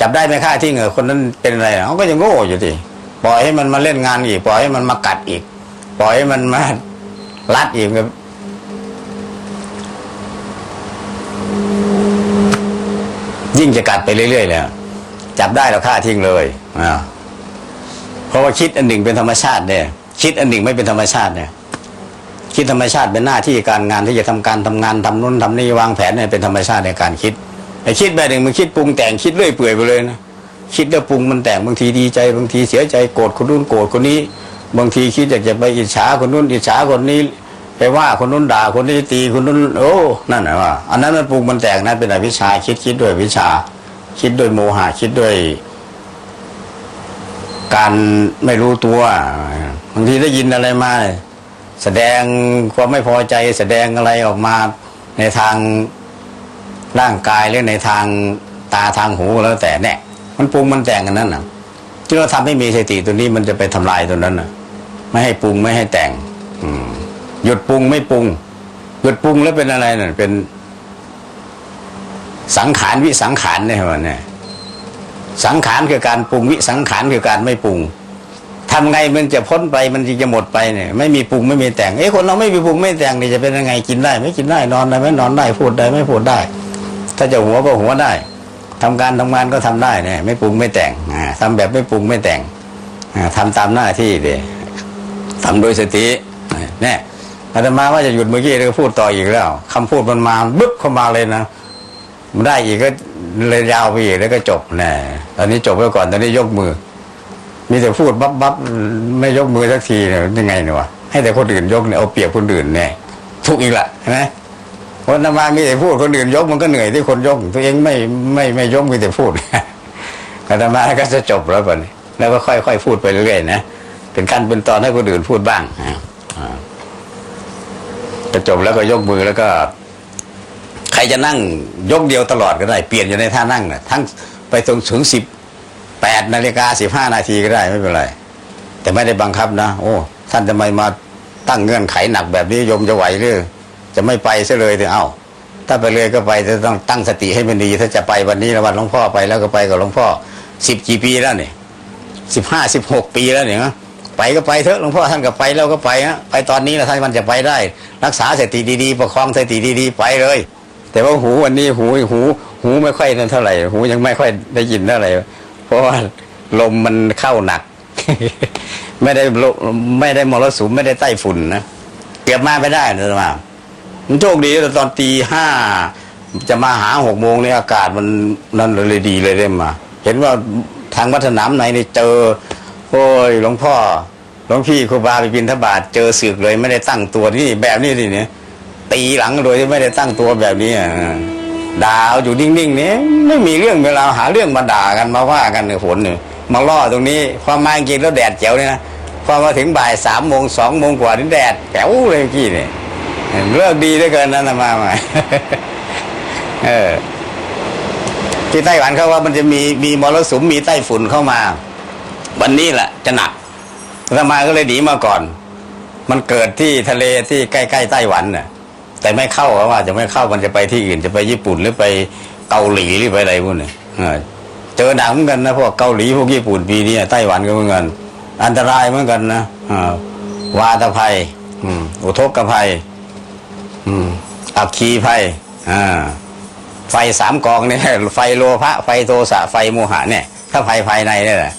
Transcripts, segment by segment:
จับได้ไม่ฆ่าทิ้งเหรอคนนั้นเป็นอะไรเขาก็ยังโง่อยู่ดิปล่อยให้มันมาเล่นงานอีก ปล่อยให้มันมากัดอีก ปล่อยให้มันมาลัดอีกก็ยิ่งจะกัดไปเรื่อยๆเลยจับได้แล้วฆ่าทิ้งเลยอ่าเพราะว่าคิดอันหนึ่งเป็นธรรมชาติเนี่ย คิดอันหนึ่งไม่เป็นธรรมชาติเนี่ยคิดธรรมชาติเป็นหน้าที่การงานที่จะทำการทำงานทำนู้นทำนี่วางแผนเนี่ยเป็นธรรมชาติในการคิด ไอ้คิดแบบหนึ่งมันคิดปรุงแต่งคิดเรื่อยเปื่อยไปเลยนะคิดแล้วปรุงมันแต่งบางทีดีใจ บางทีเสียใจโกรธคนนู้นโกรธคนนี้ บางทีคิดอยากจะไปอิจฉาคนนู้นอิจฉาคนนี้ไปว่าคนนู้นด่าคนนี้ตีคนนู้นโอ้นั่นนะว่า อันนั้นมันปรุงมันแต่งนั่นเป็นอวิชชาคิดคิดด้วยวิชา คิดด้วยโมหะคิดด้วย การไม่รู้ตัวบางทีได้ยินอะไรมาแสดงความไม่พอใจแสดงอะไรออกมาในทาง ร่างกายหรือในทางตาทางหูแล้วแต่เนี่ยมันปรุงมันแต่งกันนั่นน่ะที่เราทำให้มีสติตัวนี้มันจะไปทำลายตัวนั้นน่ะ ไม่ให้ปรุงไม่ให้แต่ง อืมหยุดปรุงไม่ปรุงหยุดปรุงแล้วเป็นอะไรน่ะเป็นสังขารวิสังขารเนี่ยมันเนี่ยสังขารคือการปรุงวิสังขารคือการไม่ปรุงทำไงมันจะพ้นไปมันจะหมดไปเนี่ย ไม่มีปรุงไม่มีแต่งเอ้คนเราไม่มีปรุงไม่แต่งนี่จะเป็นยังไงกินได้ ไม่กินได้นอนได้ไม่นอนได้พูดได้ไม่พูดได้ ถ้าจะหัวก็หัวได้ทำการทำงานก็ทำได้เนี่ยไม่ปรุงไม่แต่งอ่าทำแบบไม่ปรุงไม่แต่งอ่าทำตามหน้าที่เดยทำโดยสติเนี่ยอาตมาว่าจะหยุดเมื่อกี้แล้วก็พูดต่ออีกแล้วคำพูดมันมาบึ๊บเข้ามาเลยนะมันได้อีกก็เลยยาวไปอีกแล้วก็จบแน่ตอนนี้จบไปก่อนตอนนี้ยกมือ มีแต่พูดบับบับไม่ยกมือสักทีเนี่ยยังไงเนี่ยวะให้แต่คนอื่นยกเนี่ยเอาเปรียบคนอื่นเนี่ยทุกอีกละเห็นไหม คนนมามีแต่พูดคนอื่นยกมันก็เหนื่อยที่คนยก ตัวเองไม่ไม่ไม่ยกมีแต่พูดอาตมาก็จะจบแล้วก่อนแล้วก็ค่อยๆพูดไปเรื่อยๆนะเป็นขั้นเป็นตอนให้คนอื่นพูดบ้างอ่าอ่าจะจบแล้วก็ยกมือแล้วก็ ใครจะนั่งยกเดียวตลอดก็ได้ เปลี่ยนอยู่ในท่านั่งนะทั้งไปตรงถึงสิบแปดนาฬิกาสิบห้านาทีก็ได้ไม่เป็นไร แต่ไม่ได้บังคับนะ โอ้ ท่านจะไมมาตั้งเงื่อนไขหนักแบบนี้ยมจะไหวหรือ จะไม่ไปซะเลยถึงเอ้าถ้าไปเลยก็ไปจะต้องตั้งสติให้มันดี ถ้าจะไปวันนี้ละวันหลวงพ่อไปแล้วก็ไปกับหลวงพ่อสิบกี่ปีแล้วเนี่ยสิบห้าสิบหกปีแล้วเนี่ยนะไปก็ไปเถอะหลวงพ่อท่านก็ไปแล้วก็ไปฮะไปตอนนี้แล้วท่านมันจะไปได้ รักษาสติดีๆประคองสติดีๆไปเลย แต่ว่าหูวันนี้หูหู หูไม่ค่อยนั่นเท่าไหร่ หูยังไม่ค่อยได้ยินเท่าไหร่เพราะว่าลมมันเข้าหนัก ไม่ได้ไม่ได้มรสุมไม่ได้ไต้ฝุ่นนะเก็บมาไปได้นะมา มันโชคดีตอนตีห้าจะมาหาหกโมงเนี่ยอากาศมันนั่นเลยดีเลยได้มา เห็นว่าทางวัดสนามไหนนี่เจอ โอ้ยหลวงพ่อหลวงพี่ครูบาไปบินทบาทเจอสึกเลย ไม่ได้ตั้งตัวนี่แบบนี้นี่เนี่ยตีหลังโดยที่ไม่ได้ตั้งตัวแบบนี้อะด่าเอยู่นิ่งๆเนี่ยไม่มีเรื่องเวลาหาเรื่องมาด่ากันมาว่ากันเนี่ยฝนเนี่ยมาล่อตรงนี้พอมมาจริงแล้วแดดแจ๋วเนี่ยนะพอมาถึงบ่ายสามโมงสองโมงกว่านี่แดดแจ๋วเลยเมื่อกี้เนี่ย เลิกดีเหลือเกินนั่นมาใหม่เออที่ไต้หวันเขาว่ามันจะมีมีมรสุมมีไต้ฝุ่นเข้ามา วันนี้แหละจะหนักอาตมาก็เลยหนีมาก่อน มันเกิดที่ทะเลที่ใกล้ๆไต้หวันน่ะ แต่ไม่เข้าเพราะว่าจะไม่เข้ามันจะไปที่อื่น จะไปญี่ปุ่นหรือไปเกาหลีหรือไปอะไรพวกนี้เออเจอหนักเหมือนกันนะพวกเกาหลีพวกญี่ปุ่นปีนี้ไต้หวันก็เหมือนกัน อันตรายเหมือนกันนะอ่าวาตภัยอืมอุทกภัย อืมอัคคีภัยอ่าไฟสามกองเนี่ยไฟโลภะไฟโทสะไฟโมหะเนี่ย ถ้าไฟภายในเนี่ยแหละ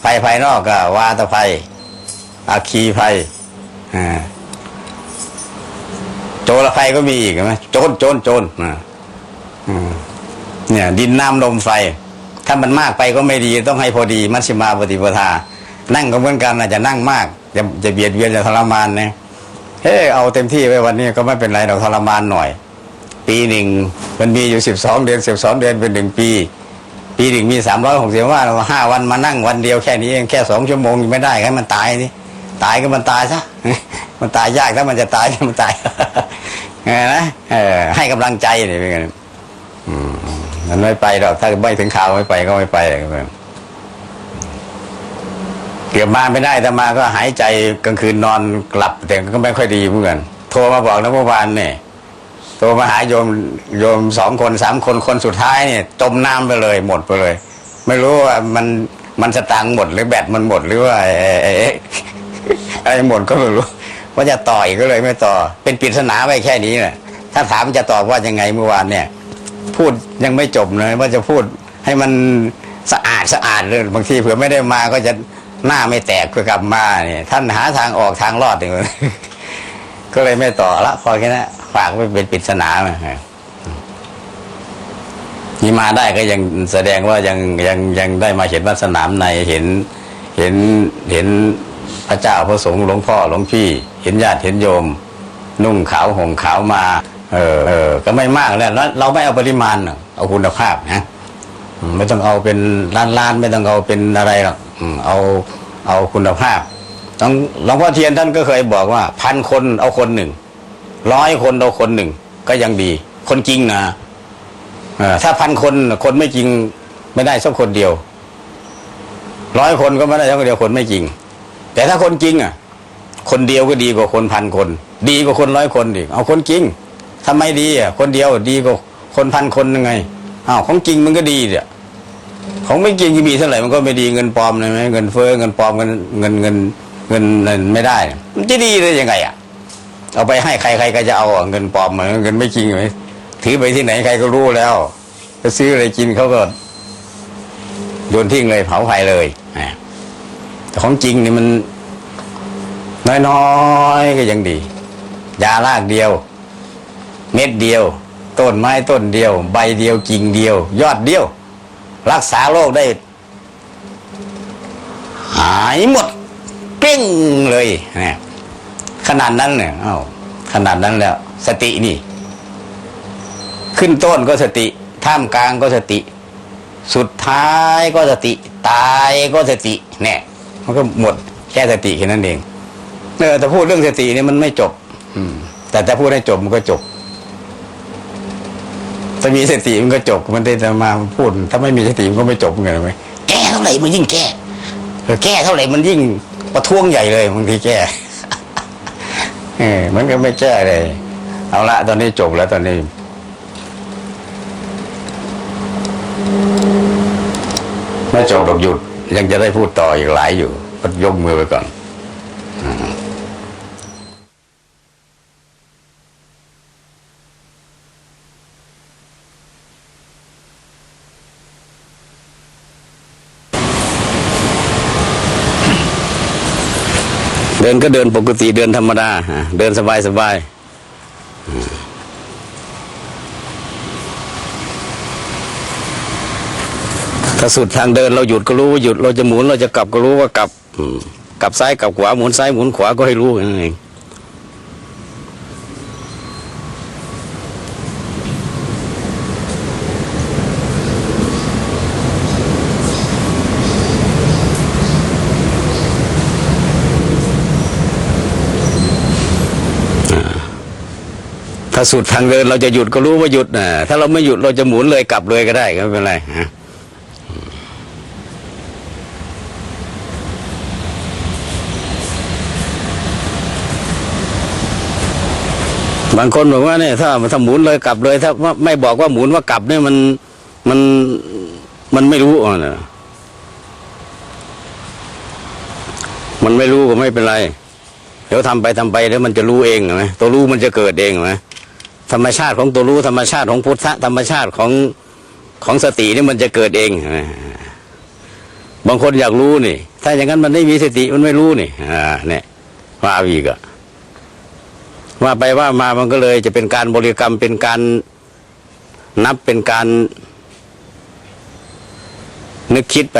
ไฟภายนอกก็วาตภัยอัคคีภัยอ่าโจรภัยก็มีอีกใช่ไหมโจรโจรโจรอ่าเนี่ย ดินน้ำลมไฟ ถ้ามันมากไปก็ไม่ดี ต้องให้พอดีมัชฌิมาปฏิปทา นั่งก็เหมือนกันนะจะนั่งมาก จะจะเบียดเบียนจะทรมานนะ เฮ้เอาเต็มที่ไว้วันนี้ก็ไม่เป็นไรเราทรมานหน่อย ปีหนึ่งมันมีอยู่สิบสองเดือนสิบสองเดือนเป็นหนึ่งปี ปีหนึ่งมีสามร้อยหกสิบว่าเราห้าวันมานั่งวันเดียวแค่นี้เองแค่สองชั่วโมงยังไม่ได้ให้มันตายนี่ตายก็มันตายซะมันตายยากถ้ามันจะตายมันตายไงนะให้กำลังใจนี่เป็นไงอืมมันไม่ไปหรอกถ้าไม่ถึงข่าวไม่ไปก็ไม่ไปเเกือบมาไม่ได้แต่มาก็หายใจกลางคืนนอนกลับแต่ก็ไม่ค่อยดีเหมือนกันโทรมาบอกนะเมื่อวานเนี่ยโทรมาหาโยมโยมสองคนสามคนคนสุดท้ายเนี่ยจมน้ำไปเลยหมดไปเลย ไม่รู้ว่ามันมันสตางค์หมดหรือแบตมันหมดหรือว่าไอ้ไอ้ไอ้อะไรหมดก็ไม่รู้ว่าจะต่ออีกก็เลยไม่ต่อ เป็นปริศนาไว้แค่นี้แหละถ้าถามจะตอบว่ายังไงเมื่อวานเนี่ย พูดยังไม่จบเลยว่าจะพูดให้มันสะอาดสะอาดเลยบางทีเผื่อไม่ได้มาก็จะ หน้าไม่แตกเพื่อกลับมาเนี่ยท่านหาทางออกทางรอดอย่างก็เลยไม่ต่อละพอแค่นั้นฝากไว้เป็นปริศนามานี่มาได้ก็ยังแสดงว่ายังยังยังได้มาเห็นวัดสนามในเห็นเห็นเห็นพระเจ้าพระสงฆ์หลวงพ่อหลวงพี่ เห็นญาติเห็นโยม นุ่งขาวห่มขาวมา เออเออก็ไม่มากแล้วเราไม่เอาปริมาณเอาคุณภาพนะไม่ต้องเอาเป็นล้านล้านๆไม่ต้องเอาเป็นอะไรหรอก เอาเอาคุณภาพหลวงพ่อเทียนท่านก็เคยบอกว่า พันคนเอาคนหนึ่งร้อยคนเอาคนหนึ่งก็ยังดี คนจริงนะถ้าพันคนคนไม่จริงไม่ได้สักคนเดียวร้อยคนก็ไม่ได้สักคนเดียวคนไม่จริง แต่ถ้าคนจริงอะ คนเดียวก็ดีกว่าคนพันคน ดีกว่าคนร้อยคนดิเอาคนจริงทำไมดีอะคนเดียวดีกว่าคนพันคนยังไงอ้าวของจริงมันก็ดีเนี่ย ของไม่จริงมีเท่าไหร่มันก็ไม่ดีเงินปลอมเลยไหมเงินเฟ้อเงินปลอมเงินเงินเงินเงินเงินไม่ได้ มันจะดีได้ยังไงอะ เอาไปให้ใครใครก็จะเอาเงินปลอมเหมือนเงินไม่จริงไหมถือไปที่ไหนใครก็รู้แล้วจะซื้ออะไรกินเขาก็โยนทิ้งเลยเผาไฟเลยอะแต่ของจริงนี่มันน้อยๆก็ยังดี ยาลากเดียว เม็ดเดียว ต้นไม้ต้นเดียว ใบเดียวกิ่งเดียว ยอดเดียว รักษาโรคได้ หายหมดเกลี้งเลยเนี่ยขนาดนั้นเนี่ยเอ้าขนาดนั้นแล้ว สตินี่ ขึ้นต้นก็สติ ท่ามกลางก็สติ สุดท้ายก็สติ ตายก็สติเนี่ยมันก็หมดแค่สติแค่นั้นเองเออแต่พูดเรื่องสตินี่มันไม่จบ อืม แต่ถ้าพูดให้จบมันก็จบ ถ้ามีสติมันก็จบมันได้จะมาพูด ถ้าไม่มีสติมันก็ไม่จบเหมือนกันไหมแก้เท่าไหร่มันยิ่งแก้แก้เท่าไหร่มันยิ่งประท้วงใหญ่เลยบางทีแก้เออมันก็ไม่แก้เลย เอาละตอนนี้จบแล้วตอนนี้ไม่จบหรอกหยุด ยังจะได้พูดต่ออีกหลายอยู่ก็ยกมือไปก่อน ดินก็เดินปกติเดินธรรมดาเดินสบายสบายถ้าสุดทางเดินเราหยุดก็รู้ว่าหยุดเราจะหมุนเราจะกลับก็รู้ว่ากลับกลับซ้ายกลับขวาหมุนซ้ายหมุนขวาก็ให้รู้นั่นเอง ถ้าสุดทางเดินเราจะหยุดก็รู้ว่าหยุดนะถ้าเราไม่หยุดเราจะหมุนเลยกลับเลยก็ได้ก็ไม่เป็นไรฮะบางคนบอกว่าเนี่ยถ้าถ้าหมุนเลยกลับเลย ถ้าไม่บอกว่าหมุนว่ากลับเนี่ยมันมันมันไม่รู้อะนะมันไม่รู้ก็ไม่เป็นไร เดี๋ยวทำไปทำไปเดี๋ยวมันจะรู้เองไหมตัวรู้มันจะเกิดเองไหม ธรรมชาติของตัวรู้ธรรมชาติของพุทธะธรรมชาติของของสตินี่มันจะเกิดเอง บางคนอยากรู้นี่ ถ้าอย่างนั้นมันไม่มีสติมันไม่รู้นี่อ่าเนี่ยว่าอาอีกอะว่าไปว่ามามันก็เลยจะเป็นการบริกรรมเป็นการนับเป็นการนึกคิดไป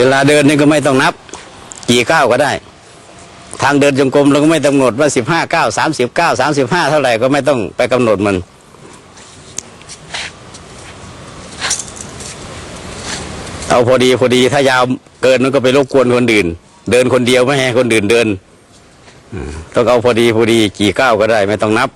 วลาเดินนี่ก็ไม่ต้องนับ กี่ก้าวก็ได้ ทางเดินจงกรมเราก็ไม่กำหนดว่าสิบห้าเก้าสามสิบเก้าสามสิบห้าเท่าไหร่ก็ไม่ต้องไปกำหนดมัน เอาพอดีพอดีถ้ายาวเกินมันก็ไปรบกวนคนอื่น เดินคนเดียวไม่ให้คนอื่นเดินต้องเอาพอดีพอดีกี่ก้าวก็ได้ ไม่ต้องนับ